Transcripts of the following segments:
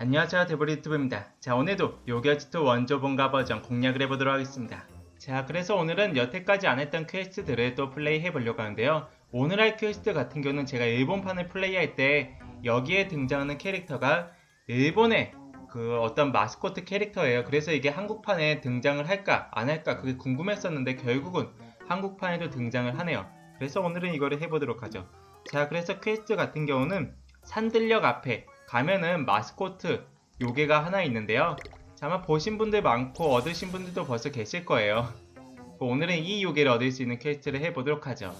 안녕하세요 데브리 유튜브입니다. 자 오늘도 요게스트 원조본가 버전 공략을 해보도록 하겠습니다. 자 그래서 오늘은 여태까지 안 했던 퀘스트들을 또 플레이 해보려고 하는데요. 오늘 할 퀘스트 같은 경우는 제가 일본판을 플레이할 때 여기에 등장하는 캐릭터가 일본의 그 어떤 마스코트 캐릭터예요. 그래서 이게 한국판에 등장을 할까 안 할까 그게 궁금했었는데 결국은 한국판에도 등장을 하네요. 그래서 오늘은 이거를 해보도록 하죠. 자 그래서 퀘스트 같은 경우는 산들역 앞에 가면은 마스코트 요괴가 하나 있는데요. 자, 아마 보신 분들 많고 얻으신 분들도 벌써 계실 거예요. 오늘은 이 요괴를 얻을 수 있는 퀘스트를 해보도록 하죠.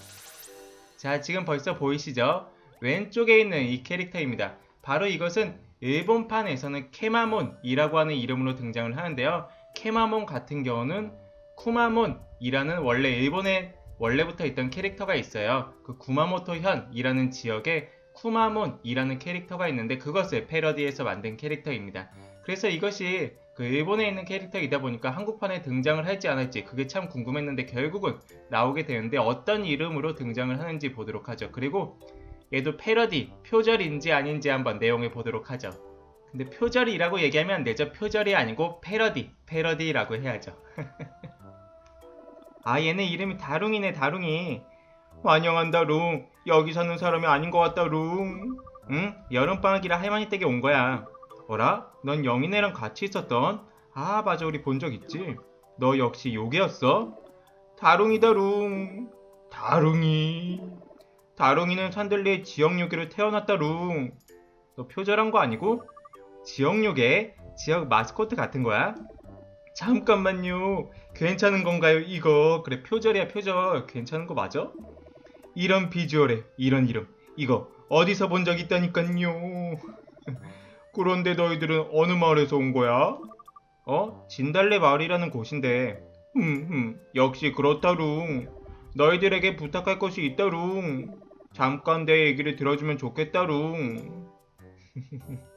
자, 지금 벌써 보이시죠? 왼쪽에 있는 이 캐릭터입니다. 바로 이것은 일본판에서는 케마몬이라고 하는 이름으로 등장을 하는데요. 케마몬 같은 경우는 쿠마몬이라는 원래 일본에 원래부터 있던 캐릭터가 있어요. 그 구마모토 현이라는 지역에 쿠마몬이라는 캐릭터가 있는데 그것을 패러디해서 만든 캐릭터입니다. 그래서 이것이 그 일본에 있는 캐릭터이다 보니까 한국판에 등장을 할지 안 할지 그게 참 궁금했는데 결국은 나오게 되는데 어떤 이름으로 등장을 하는지 보도록 하죠. 그리고 얘도 패러디, 표절인지 아닌지 한번 내용을 보도록 하죠. 근데 표절이라고 얘기하면 안 되죠. 표절이 아니고 패러디, 패러디라고 해야죠. 아 얘네 이름이 다룽이네 다룽이. 환영한다 룽. 여기 사는 사람이 아닌 것 같다 룽. 응? 여름방학이라 할머니 댁에 온 거야. 어라? 넌 영희네랑 같이 있었던? 아 맞아 우리 본 적 있지. 너 역시 요괴였어? 다룽이다 룽. 다룽이. 다룽이는 산들리의 지역 요괴로 태어났다 룽. 너 표절한 거 아니고? 지역 요괴? 지역 마스코트 같은 거야? 잠깐만요. 괜찮은 건가요, 이거? 그래, 표절이야, 표절. 괜찮은 거 맞아? 이런 비주얼에, 이런 이름. 이거, 어디서 본 적 있다니깐요. 그런데 너희들은 어느 마을에서 온 거야? 어? 진달래 마을이라는 곳인데. 흠흠, 역시 그렇다룽. 너희들에게 부탁할 것이 있다룽. 잠깐 내 얘기를 들어주면 좋겠다룽.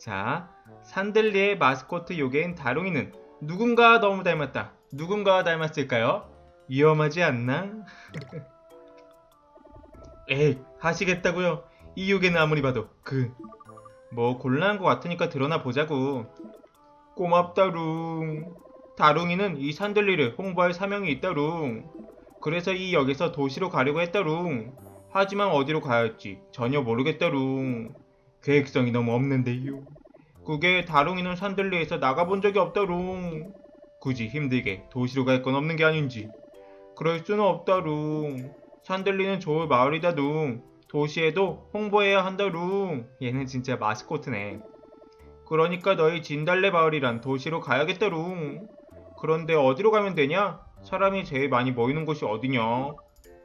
자, 산들리의 마스코트 요괴인 다롱이는 누군가 너무 닮았다. 누군가와 닮았을까요? 위험하지 않나? 에이, 하시겠다고요? 이 요괴는 아무리 봐도 그... 뭐 곤란한 것 같으니까 드러나 보자고. 고맙다룽. 다롱이는 이 산들리를 홍보할 사명이 있다룽. 그래서 이 역에서 도시로 가려고 했다룽. 하지만 어디로 가야 할지 전혀 모르겠다룽. 계획성이 너무 없는데요. 그게 다롱이는 산들리에서 나가본 적이 없다룽. 굳이 힘들게 도시로 갈 건 없는 게 아닌지. 그럴 수는 없다룽. 산들리는 좋을 마을이다 룽. 도시에도 홍보해야 한다 룽. 얘는 진짜 마스코트네. 그러니까 너희 진달래 마을이란 도시로 가야겠다 룽. 그런데 어디로 가면 되냐? 사람이 제일 많이 모이는 곳이 어디냐?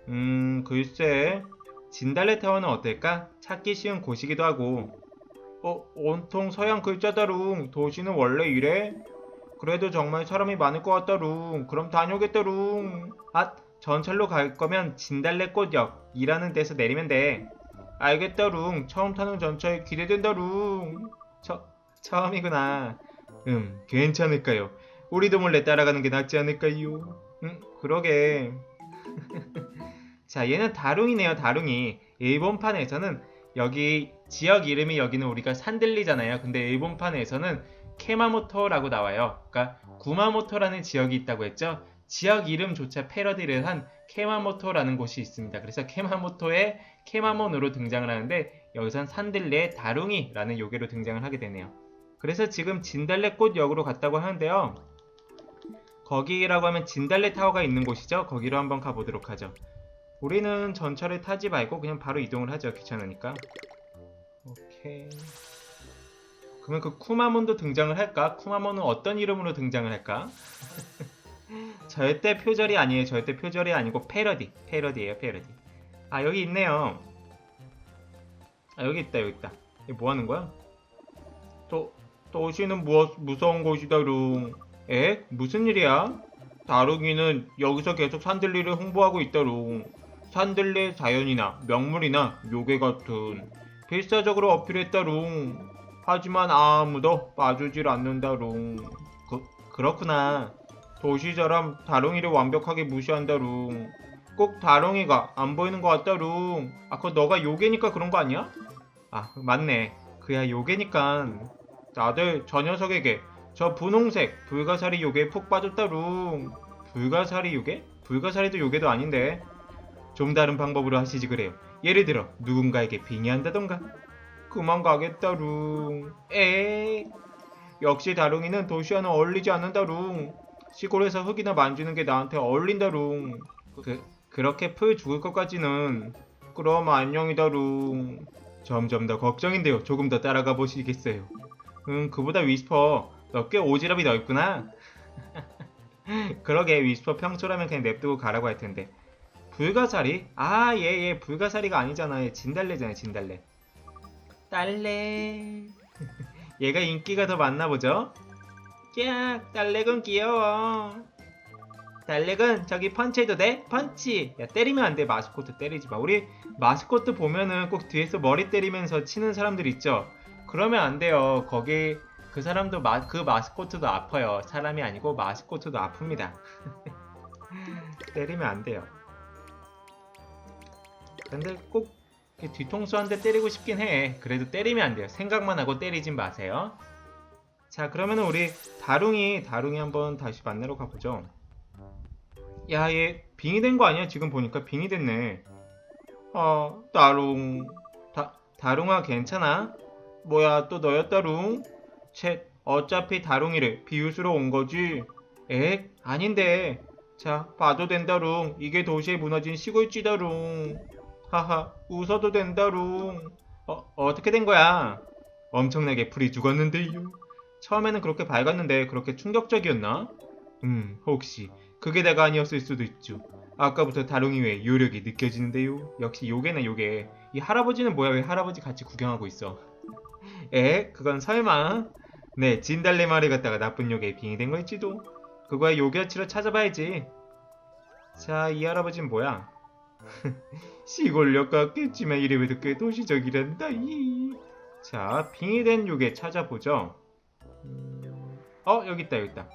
음, 글쎄. 진달래 타워는 어떨까? 찾기 쉬운 곳이기도 하고. 어, 온통 서양 글자다 룽. 도시는 원래 이래? 그래도 정말 사람이 많을 것 같다 룽. 그럼 다녀오겠다룽. 아, 전철로 갈 거면 진달래꽃역이라는 데서 내리면 돼. 알겠다 룽. 처음 타는 전철 기대된다 룽. 처, 처음이구나. 음, 괜찮을까요? 우리도 몰래 따라가는 게 낫지 않을까요? 음, 그러게. 자, 얘는 다룽이네요, 다룽이. 일본판에서는 여기 지역 이름이 여기는 우리가 산들리잖아요. 근데 일본판에서는 케마모토라고 나와요. 그러니까 구마모토라는 지역이 있다고 했죠. 지역 이름조차 패러디를 한 케마모토라는 곳이 있습니다. 그래서 케마모토의 케마몬으로 등장을 하는데 여기선 산들리의 다룽이라는 요괴로 등장을 하게 되네요. 그래서 지금 진달래꽃 역으로 갔다고 하는데요. 거기라고 하면 진달래 타워가 있는 곳이죠. 거기로 한번 가보도록 하죠. 우리는 전철을 타지 말고 그냥 바로 이동을 하죠. 귀찮으니까. 오케이. 그러면 그 쿠마몬도 등장을 할까? 쿠마몬은 어떤 이름으로 등장을 할까? 절대 표절이 아니에요. 절대 표절이 아니고 패러디. 패러디예요. 패러디. 아 여기 있네요. 아 여기 있다. 여기 있다. 이거 뭐 하는 거야? 또 도시는 무엇 무서운 곳이다 룽. 에? 무슨 일이야? 다루기는 여기서 계속 산들리를 홍보하고 있다 룽. 산들리 자연이나 명물이나 요괴 같은 필사적으로 어필했다 룽. 하지만 아무도 봐주질 않는다 룽. 그, 그렇구나. 도시처럼 다롱이를 완벽하게 무시한다 룽. 꼭 다롱이가 안 보이는 것 같다 룽. 아, 그거 너가 요괴니까 그런 거 아니야? 아, 맞네. 그야 요괴니까. 다들 저 녀석에게 저 분홍색 불가사리 요괴에 푹 빠졌다 룽. 불가사리 요괴? 불가사리도 요괴도 아닌데. 좀 다른 방법으로 하시지 그래요. 예를 들어 누군가에게 빙의한다던가. 그만 가겠다 룽. 에이. 역시 다룽이는 도시와는 어울리지 않는다 룽. 시골에서 흙이나 만지는 게 나한테 어울린다 룽. 그, 그렇게 풀 죽을 것까지는. 그럼 안녕이다 룽. 점점 더 걱정인데요. 조금 더 따라가 보시겠어요. 음, 그보다 위스퍼, 너 꽤 오지랖이 넓구나. 그러게, 위스퍼 평소라면 그냥 냅두고 가라고 할 텐데. 불가사리? 아, 얘, 얘, 불가사리가 아니잖아. 얘 진달래잖아, 진달래. 딸래. 얘가 인기가 더 많나 보죠? 깍, 딸래군 귀여워. 달렉은 저기 펀치해도 돼? 펀치! 야 때리면 안 돼. 마스코트 때리지 마. 우리 마스코트 보면은 꼭 뒤에서 머리 때리면서 치는 사람들 있죠? 그러면 안 돼요. 거기 그 사람도 마, 그 마스코트도 아파요. 사람이 아니고 마스코트도 아픕니다. 때리면 안 돼요. 근데 꼭 뒤통수 한 대 때리고 싶긴 해. 그래도 때리면 안 돼요. 생각만 하고 때리진 마세요 자 그러면은 우리 다룽이 다룽이 한번 다시 만나러 가보죠 야, 얘 빙이 된 거 아니야? 지금 보니까 빙이 됐네. 아, 다룽. 다, 다룽아 괜찮아? 뭐야, 또 너였다룽? 쳇, 어차피 다룽이를 비웃으러 온 거지. 에? 아닌데. 자, 봐도 된다룽. 이게 도시에 무너진 시골쥐다룽. 하하, 웃어도 된다룽. 어, 어떻게 된 거야? 엄청나게 불이 죽었는데요. 처음에는 그렇게 밝았는데 그렇게 충격적이었나? 음, 혹시 그게 다가 아니었을 수도 있죠. 아까부터 다롱이 외에 요력이 느껴지는데요. 역시 요괴네 요괴. 이 할아버지는 뭐야 왜 할아버지 같이 구경하고 있어. 에? 그건 설마? 네, 진달래 마을에 갔다가 나쁜 요괴에 빙이 된 거일지도. 그거야 요괴치로 찾아봐야지. 자, 이 할아버지는 뭐야? 시골역 같겠지만 이름에도 꽤 도시적이란다. 이. 자, 빙이 된 요괴 찾아보죠. 음, 어, 여기 있다, 여기 있다.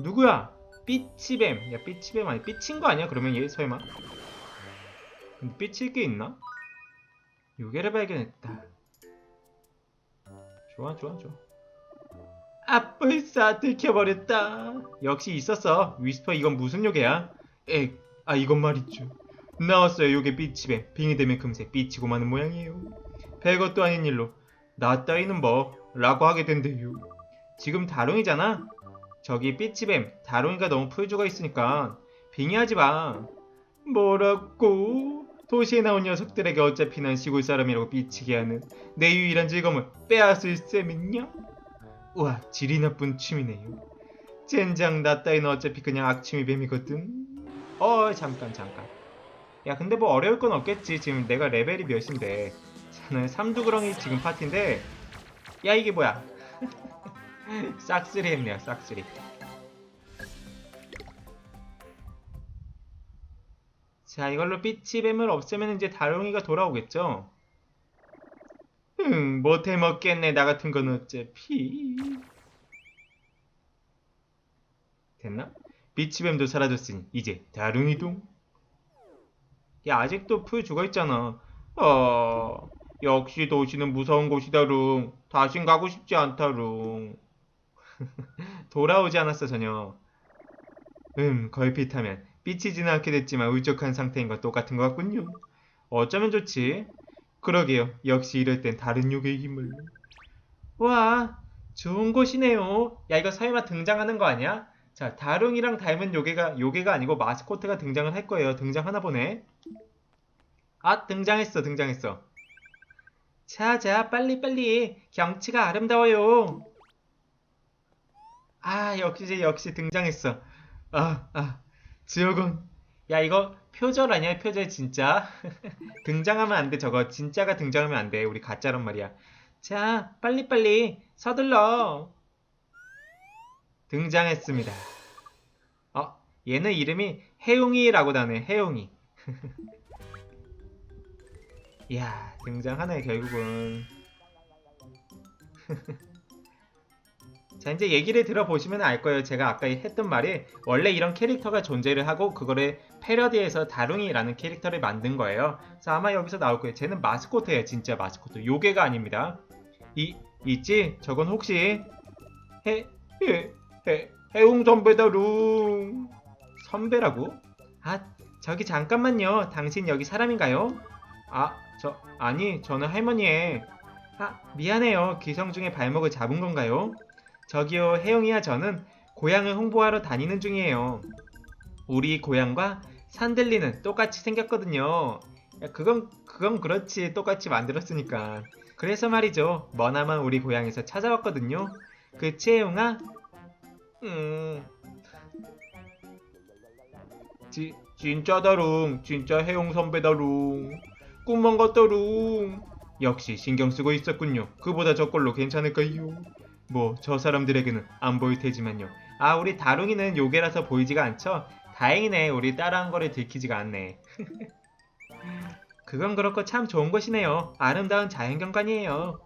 누구야? 삐치뱀. 야, 삐치뱀 아니, 삐친 거 아니야? 그러면 얘 설마? 근데 삐칠 게 있나? 요괴를 발견했다. 좋아, 좋아, 좋아. 아, 벌써 들켜버렸다. 역시 있었어. 위스퍼 이건 무슨 요괴야? 에, 아, 이건 말이죠. 나왔어요, 요괴 삐치뱀. 빙이 되면 금세 삐치고 마는 모양이에요. 별것도 아닌 일로 나 따위는 뭐 라고 하게 된대요. 지금 다롱이잖아? 저기 삐치뱀 다롱이가 너무 풀 죽어 있으니까 빙의하지 마. 뭐라고? 도시에 나온 녀석들에게 어차피 난 시골 사람이라고 삐치게 하는 내 유일한 즐거움을 빼앗을 셈이냐? 우와 질이 나쁜 취미네요. 젠장 나 따위는 어차피 그냥 악취미 뱀이거든. 어 잠깐 잠깐. 야 근데 뭐 어려울 건 없겠지. 지금 내가 레벨이 몇인데. 저는 삼두그렁이 지금 파티인데 야 이게 뭐야? 싹쓸이 했네요 싹쓸이. 자 이걸로 삐치뱀을 없애면 이제 다롱이가 돌아오겠죠? 응 못해 먹겠네 나 같은 건 어차피. 됐나? 삐치뱀도 사라졌으니 이제 다롱이동 야 아직도 풀 죽어있잖아. 어... 역시 도시는 무서운 곳이다 룽. 다신 가고 싶지 않다 룽 돌아오지 않았어 전혀. 음, 걸핏하면 삐치지는 않게 됐지만 울적한 상태인 건 똑같은 것 같군요. 어쩌면 좋지. 그러게요. 역시 이럴 땐 다른 요괴의 힘을. 와, 좋은 곳이네요. 야, 이거 설마 등장하는 거 아니야? 자, 다룽이랑 닮은 요괴가 요괴가 아니고 마스코트가 등장을 할 거예요. 등장하나 보네. 아, 등장했어, 등장했어. 자, 자, 빨리 빨리. 경치가 아름다워요. 아, 역시, 역시 등장했어. 아, 아, 지옥은. 야, 이거 표절 아니야, 표절 진짜. 등장하면 안 돼, 저거. 진짜가 등장하면 안 돼. 우리 가짜란 말이야. 자, 빨리빨리 서둘러. 등장했습니다. 어, 얘는 이름이 해웅이라고 나네, 해웅이. 이야, 등장하네, 결국은. 자 이제 얘기를 들어보시면 알 거예요. 제가 아까 했던 말이 원래 이런 캐릭터가 존재를 하고 그거를 패러디해서 다룽이라는 캐릭터를 만든 거예요. 그래서 아마 여기서 나올 거예요. 쟤는 마스코트예요. 진짜 마스코트. 요괴가 아닙니다. 이 있지? 저건 혹시 해, 해, 해, 해웅 선배다 룽 선배라고? 아, 저기 잠깐만요. 당신 여기 사람인가요? 아, 저, 아니, 저는 할머니의. 아, 미안해요. 기성 중에 발목을 잡은 건가요? 저기요, 혜영이야, 저는 고향을 홍보하러 다니는 중이에요. 우리 고향과 산들리는 똑같이 생겼거든요. 야, 그건, 그건 그렇지. 똑같이 만들었으니까. 그래서 말이죠. 머나먼 우리 고향에서 찾아왔거든요. 그치, 혜영아? 음. 지, 진짜다룽. 진짜 혜영 선배다룽. 꿈만 같다룽. 역시 신경 쓰고 있었군요. 그보다 저걸로 괜찮을까요? 뭐 저 사람들에게는 안 보일 테지만요. 아 우리 다룽이는 요괴라서 보이지가 않죠? 다행이네. 우리 따라한 거를 들키지가 않네. 그건 그렇고 참 좋은 곳이네요. 아름다운 자연경관이에요.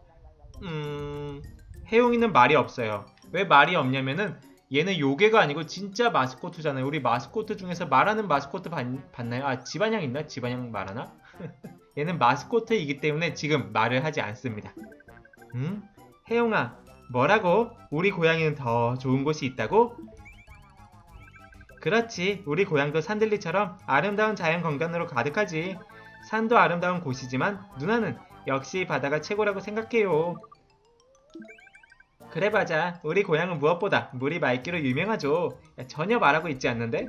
음... 혜용이는 말이 없어요. 왜 말이 없냐면은 얘는 요괴가 아니고 진짜 마스코트잖아요. 우리 마스코트 중에서 말하는 마스코트 봤, 봤나요? 아 집안양 있나? 집안양 말하나? 얘는 마스코트이기 때문에 지금 말을 하지 않습니다. 응? 혜용아, 뭐라고? 우리 고향에는 더 좋은 곳이 있다고? 그렇지. 우리 고향도 산들리처럼 아름다운 자연 건강으로 가득하지. 산도 아름다운 곳이지만 누나는 역시 바다가 최고라고 생각해요. 그래 맞아. 우리 고향은 무엇보다 물이 맑기로 유명하죠. 야, 전혀 말하고 있지 않는데?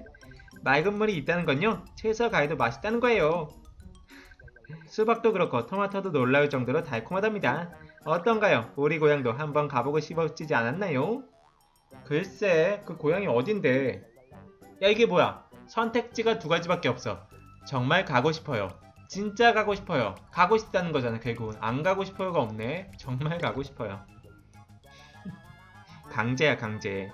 맑은 물이 있다는 건요. 채소 과일도 맛있다는 거예요. 수박도 그렇고 토마토도 놀라울 정도로 달콤하답니다. 어떤가요? 우리 고향도 한번 가보고 싶어지지 않았나요? 글쎄, 그 고향이 어딘데? 야, 이게 뭐야? 선택지가 두 가지밖에 없어. 정말 가고 싶어요. 진짜 가고 싶어요. 가고 싶다는 거잖아, 결국은. 안 가고 싶어요가 없네. 정말 가고 싶어요. 강제야, 강제.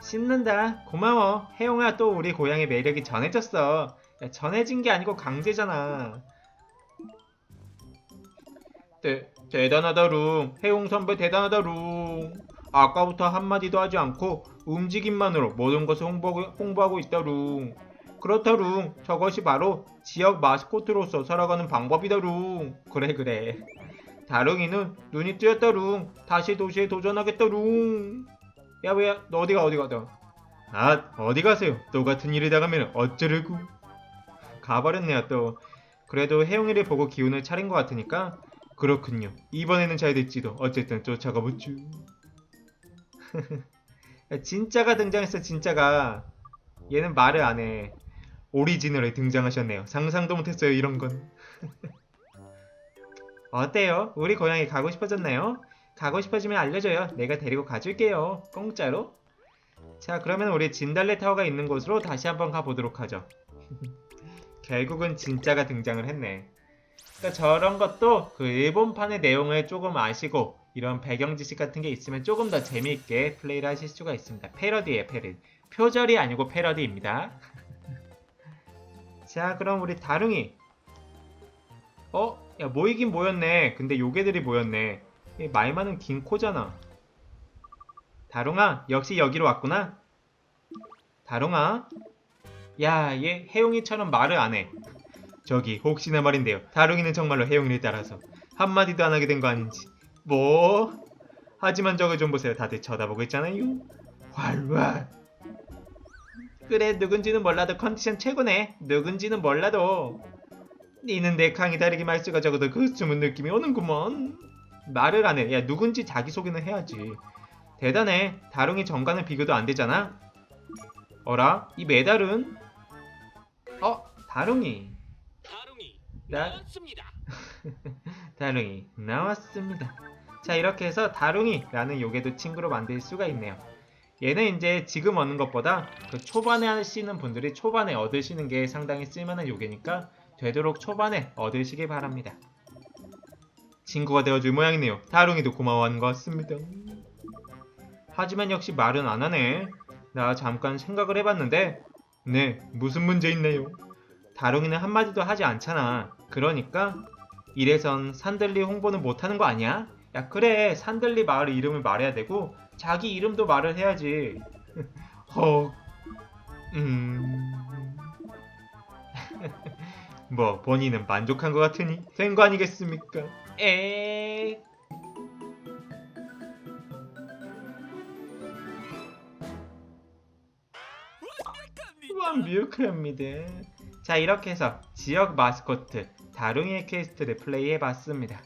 신난다. 고마워. 혜용아, 또 우리 고향의 매력이 전해졌어. 야, 전해진 게 아니고 강제잖아. 대, 대단하다룽. 혜용 선배 대단하다 룽. 아까부터 한마디도 하지 않고 움직임만으로 모든 것을 홍보, 홍보하고 있다 룽. 그렇다 룽. 저것이 바로 지역 마스코트로서 살아가는 방법이다 룽. 그래 그래. 다룽이는 눈이 뜨였다 룽. 다시 도시에 도전하겠다 룽. 야 왜야 너 어디가 어디가 너. 아 어디 가세요. 또 같은 일이 나가면 어쩌려고. 가버렸네요 또. 그래도 혜용이를 보고 기운을 차린 것 같으니까 그렇군요. 이번에는 잘 됐지도 어쨌든 쫓아가 보죠. 진짜가 등장했어 진짜가. 얘는 말을 안 해. 오리지널에 등장하셨네요. 상상도 못했어요 이런 건. 어때요? 우리 고향에 가고 싶어졌나요? 가고 싶어지면 알려줘요. 내가 데리고 가줄게요. 공짜로. 자 그러면 우리 진달래 타워가 있는 곳으로 다시 한번 가보도록 하죠. 결국은 진짜가 등장을 했네. 그러니까 저런 것도 그 일본판의 내용을 조금 아시고 이런 배경 지식 같은 게 있으면 조금 더 재미있게 플레이를 하실 수가 있습니다. 패러디예요, 패러디. 표절이 아니고 패러디입니다. 자, 그럼 우리 다룽이. 어? 야, 모이긴 모였네. 근데 요괴들이 모였네. 이말 많은 긴 코잖아. 다룽아, 역시 여기로 왔구나. 다룽아. 야, 얘 혜용이처럼 말을 안 해. 저기 혹시나 말인데요. 다룽이는 정말로 혜용이를 따라서 한마디도 안 하게 된 거 아닌지. 뭐? 하지만 저거 좀 보세요. 다들 쳐다보고 있잖아요. 활활. 그래 누군지는 몰라도 컨디션 최고네. 누군지는 몰라도. 니는 내 강의 다르게 말수가 적어도 그 숨은 느낌이 오는구먼. 말을 안 해. 야 누군지 자기소개는 해야지. 대단해. 다룽이 정과는 비교도 안 되잖아. 어라? 이 메달은? 어? 다룽이. 나-. 다룽이 나왔습니다. 자 이렇게 해서 다룽이라는 요괴도 친구로 만들 수가 있네요. 얘는 이제 지금 얻는 것보다 그 초반에 하시는 분들이 초반에 얻으시는 게 상당히 쓸만한 요괴니까 되도록 초반에 얻으시길 바랍니다. 친구가 되어줄 모양이네요. 다룽이도 고마워하는 것 같습니다. 하지만 역시 말은 안 하네. 나 잠깐 생각을 해봤는데 네 무슨 문제 있나요? 다룽이는 한마디도 하지 않잖아. 그러니까 이래선 산들리 홍보는 못하는 거 아니야? 야 그래 산들리 마을 이름을 말해야 되고 자기 이름도 말을 해야지 허... 음... 뭐 본인은 만족한 것 같으니 된 거 아니겠습니까? 에 완벽합니다. 자 이렇게 해서 지역 마스코트 다룽이의 퀘스트를 플레이해봤습니다.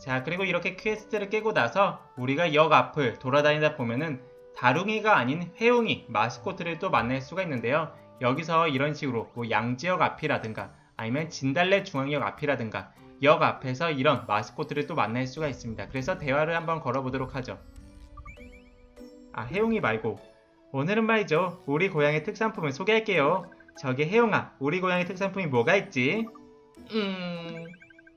자 그리고 이렇게 퀘스트를 깨고 나서 우리가 역 앞을 돌아다니다 보면은 다룽이가 아닌 회웅이 마스코트를 또 만날 수가 있는데요. 여기서 이런 식으로 뭐 양지역 앞이라든가 아니면 진달래 중앙역 앞이라든가 역 앞에서 이런 마스코트를 또 만날 수가 있습니다. 그래서 대화를 한번 걸어보도록 하죠. 아 혜용이 말고 오늘은 말이죠. 우리 고향의 특산품을 소개할게요. 저기 혜용아, 우리 고향의 특산품이 뭐가 있지? 음...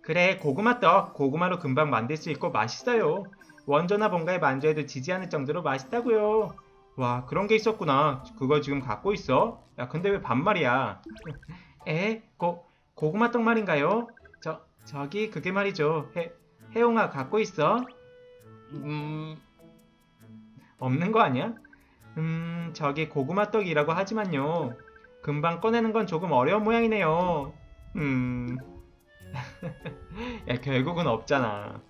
그래, 고구마떡. 고구마로 금방 만들 수 있고 맛있어요. 원조나 뭔가에 만져도 지지 않을 정도로 맛있다고요. 와, 그런 게 있었구나. 그거 지금 갖고 있어? 야, 근데 왜 반말이야? 에? 고, 고구마떡 말인가요? 저, 저기 그게 말이죠. 해, 혜용아 갖고 있어? 음... 없는 거 아니야? 음, 저기 고구마떡이라고 하지만요. 금방 꺼내는 건 조금 어려운 모양이네요. 음. 야, 결국은 없잖아.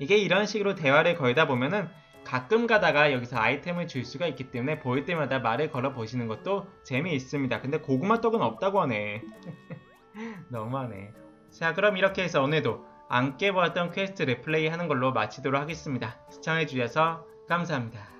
이게 이런 식으로 대화를 걸다 보면은 가끔 가다가 여기서 아이템을 줄 수가 있기 때문에 보일 때마다 말을 걸어 보시는 것도 재미있습니다. 근데 고구마 떡은 없다고 하네. 너무하네. 자, 그럼 이렇게 해서 오늘도 안 깨보았던 퀘스트를 플레이하는 걸로 마치도록 하겠습니다. 시청해주셔서 감사합니다.